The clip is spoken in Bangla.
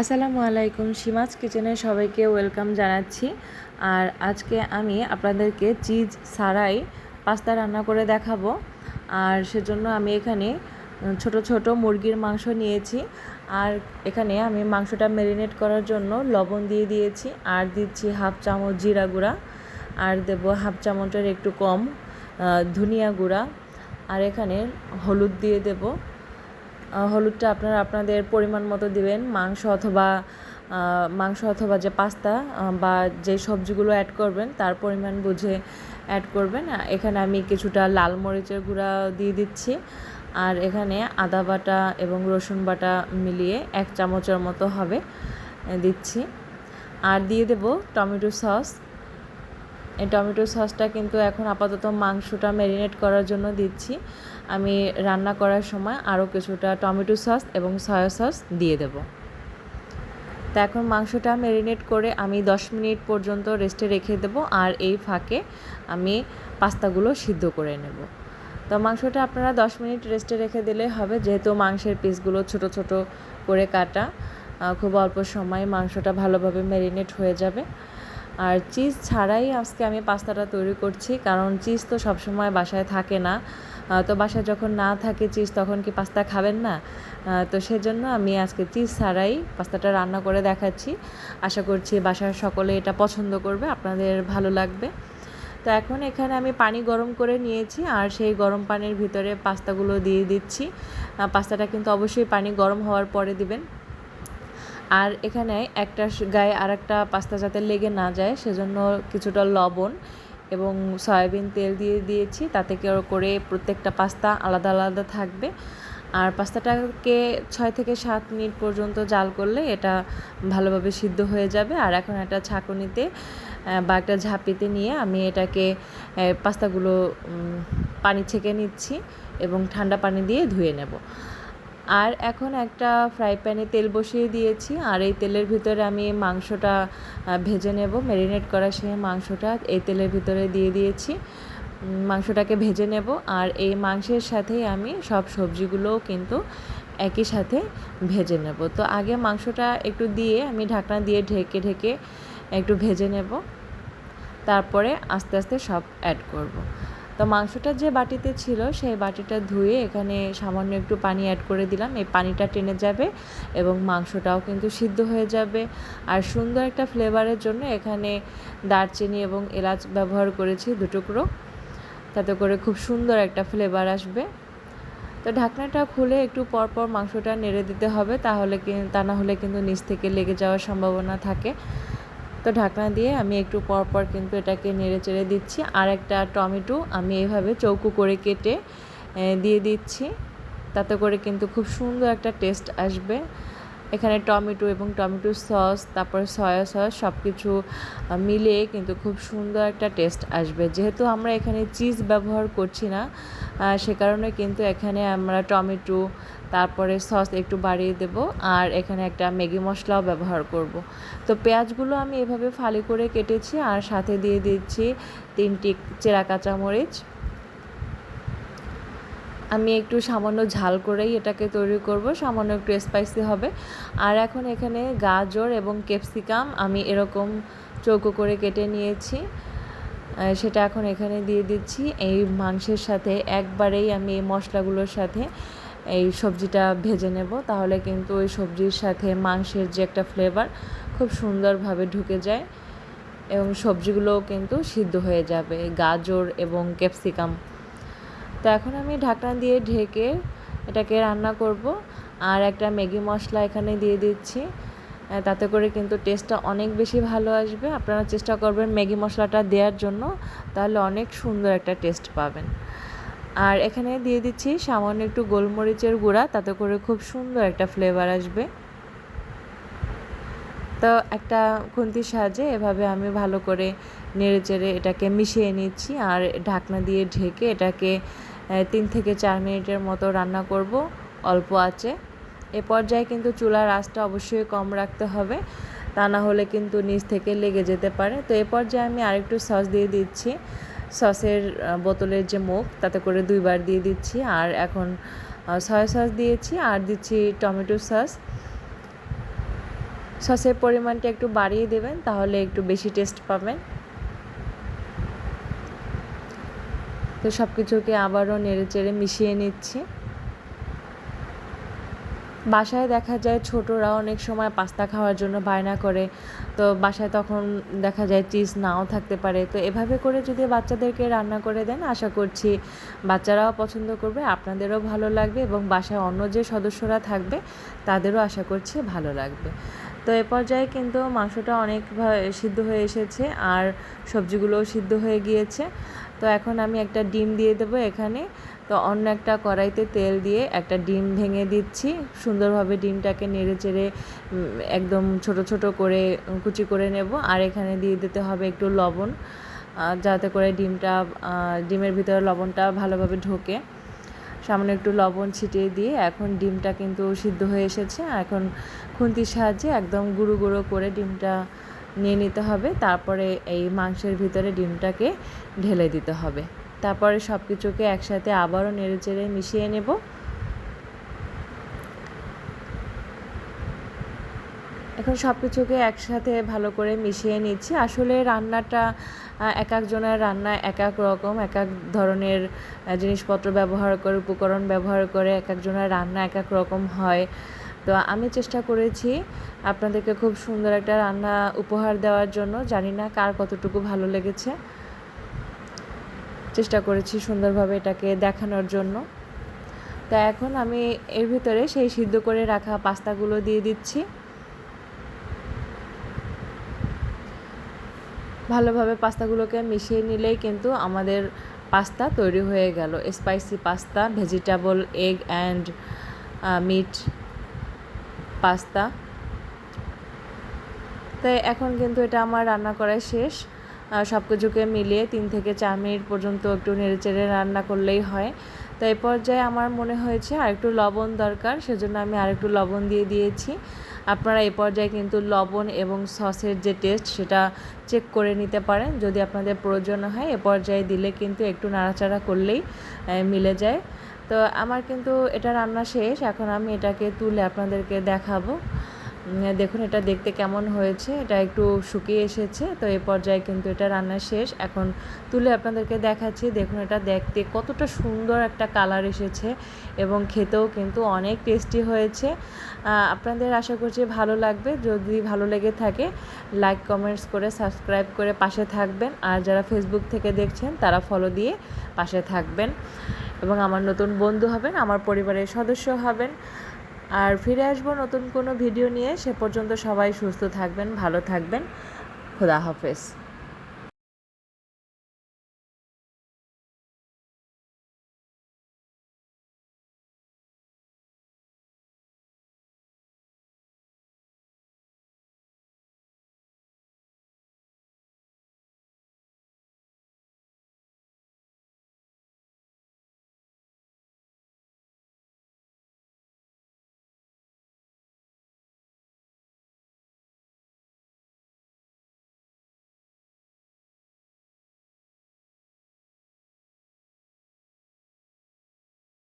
আসসালামু আলাইকুম, সীমাজ কিচেনে সবাইকে ওয়েলকাম জানাচ্ছি। আর আজকে আমি আপনাদেরকে চিজ ছাড়াই পাস্তা রান্না করে দেখাবো। আর সেজন্য আমি এখানে ছোট ছোট মুরগির মাংস নিয়েছি। আর এখানে আমি মাংসটা ম্যারিনেট করার জন্য লবণ দিয়ে দিয়েছি। আর দিচ্ছি হাফ চামচ জিরা গুঁড়া। আর দেব হাফ চামচের একটু কম ধনিয়া গুঁড়া। আর এখানে হলুদ দিয়ে দেবো। হলুদটা আপনারা আপনাদের পরিমাণ মতো দিবেন। মাংস অথবা মাংস অথবা যে পাস্তা বা যে সবজিগুলো অ্যাড করবেন, তার পরিমাণ বুঝে অ্যাড করবেন। এখানে আমি কিছুটা লাল মরিচের গুঁড়া দিয়ে দিচ্ছি। আর এখানে আদা বাটা এবং রসুন বাটা মিলিয়ে এক চামচের মতো হবে দিচ্ছি। আর দিয়ে দেব টমেটো সস। এই টমেটো সসটা কিন্তু এখন আপাতত মাংসটা ম্যারিনেট করার জন্য দিচ্ছি। আমি রান্না করার সময় আরও কিছুটা টমেটো সস এবং সয়া সস দিয়ে দেব। তা এখন মাংসটা ম্যারিনেট করে আমি 10 মিনিট পর্যন্ত রেস্টে রেখে দেব আর এই ফাঁকে আমি পাস্তাগুলো সিদ্ধ করে নেব। তো মাংসটা আপনারা 10 মিনিট রেস্টে রেখে দিলে হবে, যেহেতু মাংসের পিসগুলো ছোট ছোট করে কাটা খুব অল্প সময় মাংসটা ভালোভাবে ম্যারিনেট হয়ে যাবে। আর চিজ ছাড়াই আজকে আমি পাস্তাটা তৈরি করছি, কারণ চিজ তো সবসময় বাসায় থাকে না। তো বাসায় যখন না থাকে চিজ, তখন কি পাস্তা খাবেন না? তো সেজন্য আমি আজকে চিজ ছাড়াই পাস্তাটা রান্না করে দেখাচ্ছি। আশা করছি বাসার সকলে এটা পছন্দ করবে, আপনাদের ভালো লাগবে। তো এখন এখানে আমি পানি গরম করে নিয়েছি, আর সেই গরম পানির ভিতরে পাস্তাগুলো দিয়ে দিচ্ছি। পাস্তাটা কিন্তু অবশ্যই পানি গরম হওয়ার পরে দিবেন। আর এখানে একটা গায়ে আর একটা পাস্তা যাতে লেগে না যায়, সেজন্য কিছুটা লবণ এবং সয়াবিন তেল দিয়ে দিয়েছি। তাতে করে প্রত্যেকটা পাস্তা আলাদা আলাদা থাকবে। আর পাস্তাটাকে ছয় থেকে সাত মিনিট পর্যন্ত জাল করলে এটা ভালোভাবে সিদ্ধ হয়ে যাবে। আর এখন একটা ছাঁকুনিতে বা একটা ঝাঁপিতে নিয়ে আমি এটাকে পাস্তাগুলো পানি ছেঁকে নিচ্ছি এবং ঠান্ডা পানি দিয়ে ধুয়ে নেব। আর এখন একটা ফ্রাই প্যানে তেল বসিয়ে দিয়েছি, আর এই তেলের ভিতরে আমি মাংসটা ভেজে নেব। ম্যারিনেট করা সেই মাংসটা এই তেলের ভিতরে দিয়ে দিয়েছি। মাংসটাকে ভেজে নেব, আর এই মাংসের সাথেই আমি সব সবজিগুলোও কিন্তু একই সাথে ভেজে নেব। তো আগে মাংসটা একটু দিয়ে আমি ঢাকনা দিয়ে ঢেকে ঢেকে একটু ভেজে নেব। তারপরে আস্তে আস্তে সব অ্যাড করব। তো মাংসটা যে বাটিতে ছিল, সেই বাটিটা ধুয়ে এখানে সামান্য একটু পানি অ্যাড করে দিলাম। এই পানিটা টেনে যাবে এবং মাংসটাও কিন্তু সিদ্ধ হয়ে যাবে। আর সুন্দর একটা ফ্লেভারের জন্য এখানে দারচিনি এবং এলাচ ব্যবহার করেছি দুটুকরো। তাতে করে খুব সুন্দর একটা ফ্লেভার আসবে। তো ঢাকনাটা খুলে একটু পরপর মাংসটা নেড়ে দিতে হবে, তাহলে তা না হলে কিন্তু নিচ থেকে লেগে যাওয়ার সম্ভাবনা থাকে। তো ঢাকনা দিয়ে আমি একটু পর পর কিন্তু এটাকে নেড়ে চেড়ে দিচ্ছি। আর একটা টমেটো আমি এভাবে চৌকো করে কেটে দিয়ে দিচ্ছি। তাতে করে কিন্তু খুব সুন্দর একটা টেস্ট আসবে। এখানে টমেটো এবং টমেটো সস, তারপর সয়া সস সব কিছু মিলিয়ে কিন্তু খুব সুন্দর একটা টেস্ট আসবে। যেহেতু আমরা এখানে চিজ ব্যবহার করছি না সে কারণে কিন্তু এখানে আমরা টমেটো তারপরে সস একটু বাড়িয়ে দেব আর এখানে একটা ম্যাগি মশলাও ব্যবহার করব। তো পেঁয়াজগুলো আমি এভাবে ফালি করে কেটেছি আর সাথে দিয়ে দিচ্ছি তিনটি চেরা কাঁচামরিচ। আমি একটু সামান্য ঝাল করেই এটাকে তৈরি করব, সামান্য একটু স্পাইসি হবে। আর এখন এখানে গাজর এবং ক্যাপসিকাম আমি এরকম চৌকো করে কেটে নিয়েছি। সেটা এখন এখানে দিয়ে দিচ্ছি। এই মাংসের সাথে একবারেই আমি এই মশলাগুলোর সাথে এই সবজিটা ভেজে নেব। তাহলে কিন্তু ওই সবজির সাথে মাংসের যে একটা ফ্লেভার খুব সুন্দরভাবে ঢুকে যায় এবং সবজিগুলোও কিন্তু সিদ্ধ হয়ে যাবে, গাজর এবং ক্যাপসিকাম। তো এখন আমি ঢাকনা দিয়ে ঢেকে এটাকে রান্না করব আর একটা ম্যাগি মশলা এখানে দিয়ে দিচ্ছি। তাতে করে কিন্তু টেস্টটা অনেক বেশি ভালো আসবে। আপনারা চেষ্টা করবেন ম্যাগি মশলাটা দেওয়ার জন্য, তাহলে অনেক সুন্দর একটা টেস্ট পাবেন। আর এখানে দিয়ে দিচ্ছি সামান্য একটু গোলমরিচের গুঁড়া, তাতে করে খুব সুন্দর একটা ফ্লেভার আসবে। তো একটা খুন্তির সাহায্যে এভাবে আমি ভালো করে নেড়ে চেড়ে এটাকে মিশিয়ে নিচ্ছি আর ঢাকনা দিয়ে ঢেকে এটাকে তিন থেকে চার মিনিটের মতো রান্না করব অল্প আছে এ পর্যায়ে কিন্তু চুলার আঁচটা অবশ্যই কম রাখতে হবে, তা না হলে কিন্তু নিচ থেকে লেগে যেতে পারে। তো এ পর্যায়ে আমি আরেকটু সস দিয়ে দিচ্ছি। সসের বোতলের যে মুখ, তাতে করে দুইবার দিয়ে দিচ্ছি। আর এখন সয়া সস দিয়েছি আর দিচ্ছি টমেটো সস। সসের পরিমাণটা একটু বাড়িয়ে দেবেন, তাহলে একটু বেশি টেস্ট পাবেন। তো সব কিছুকে আবারও নেড়ে চেড়ে মিশিয়ে নিচ্ছি। বাসায় দেখা যায় ছোটরা অনেক সময় পাস্তা খাওয়ার জন্য বায়না করে। তো বাসায় তখন দেখা যায় চিজ নাও থাকতে পারে। তো এভাবে করে যদি বাচ্চাদেরকে রান্না করে দেন, আশা করছি বাচ্চারাও পছন্দ করবে, আপনাদেরও ভালো লাগবে এবং বাসায় অন্য যে সদস্যরা থাকবে, তাদেরও আশা করছি ভালো লাগবে। তো এ পর্যায়ে কিন্তু মাংসটা অনেক সিদ্ধ হয়ে এসেছে আর সবজিগুলোও সিদ্ধ হয়ে গিয়েছে। তো এখন আমি একটা ডিম দিয়ে দেবো এখানে। তো অন্য একটা কড়াইতে তেল দিয়ে একটা ডিম ভেঙে দিচ্ছি। সুন্দরভাবে ডিমটাকে নেড়ে চেড়ে একদম ছোট ছোট করে কুচি করে নেব। আর এখানে দিয়ে দিতে হবে একটু লবণ যাতে করে ডিমটা ডিমের ভিতরে লবণটা ভালোভাবে ঢোকে। সামনে একটু লবণ ছিটিয়ে দিয়ে এখন ডিমটা কিন্তু সিদ্ধ হয়ে এসেছে। এখন খুন্তির সাহায্যে একদম গুঁড়ো গুঁড়ো করে ডিমটা নিয়ে নিতে হবে। তারপরে এই মাংসের ভিতরে ডিমটাকে ঢেলে দিতে হবে। তারপরে সব কিছুকে একসাথে আবারও নেড়ে চেড়ে মিশিয়ে নেব। এখন সব কিছুকে একসাথে ভালো করে মিশিয়ে নিচ্ছি। আসলে রান্নাটা এক একজনের রান্না এক এক রকম, এক এক ধরনের জিনিসপত্র ব্যবহার করে, উপকরণ ব্যবহার করে এক একজনের রান্না এক এক রকম হয়। তো আমি চেষ্টা করেছি আপনাদেরকে খুব সুন্দর একটা রান্না উপহার দেওয়ার জন্য। জানি না কার কতটুকু ভালো লেগেছে। চেষ্টা করেছি সুন্দরভাবে এটাকে দেখানোর জন্য। তা এখন আমি এর ভিতরে সেই সিদ্ধ করে রাখা পাস্তাগুলো দিয়ে দিচ্ছি। ভালোভাবে পাস্তাগুলোকে মিশিয়ে নিলেই কিন্তু আমাদের পাস্তা তৈরি হয়ে গেল। Spicy pasta, vegetable, egg and meat pasta. তাই এখন কিন্তু এটা আমার রান্না করা শেষ। সব কিছুকে মিলিয়ে তিন থেকে চার মিনিট পর্যন্ত একটু নেড়ে চেড়ে রান্না করলেই হয়। তো এই পর্যায়ে আমার মনে হয়েছে আর একটু লবণ দরকার, সেজন্য আমি আর একটু লবণ দিয়ে দিয়েছি। আপনারা এই পর্যায়ে কিন্তু লবণ এবং সসের যে টেস্ট সেটা চেক করে নিতে পারেন, যদি আপনাদের প্রয়োজন হয়। এ পর্যায়ে দিলে কিন্তু একটু নাড়াচাড়া করলেই মিলে যায়। তো আমার কিন্তু এটা রান্না শেষ, এখন আমি এটাকে তুলে আপনাদেরকে দেখাবো। দেখুন, এটা দেখতে কেমন হয়েছে, এটা একটু শুকিয়ে এসেছে, তো এ পর্যায়ে কিন্তু এটা রান্না শেষ। এখন তুলে আপনাদেরকে দেখাচ্ছি, দেখুন, এটা দেখতে কতটা সুন্দর একটা কালার এসেছে এবং খেতেও কিন্তু অনেক টেস্টি হয়েছে। আপনাদের আশা করছি ভালো লাগবে, যদি ভালো লেগে থাকে লাইক কমেন্টস করে সাবস্ক্রাইব করে পাশে থাকবেন। আর যারা ফেসবুক থেকে দেখছেন, তারা ফলো দিয়ে পাশে থাকবেন। এবং আমার নতুন বন্ধু হবেন, আমার পরিবারের সদস্য হবেন। আর ফিরে আসব নতুন কোনো ভিডিও নিয়ে। সে পর্যন্ত সবাই সুস্থ থাকবেন, ভালো থাকবেন। খোদা হাফেজ।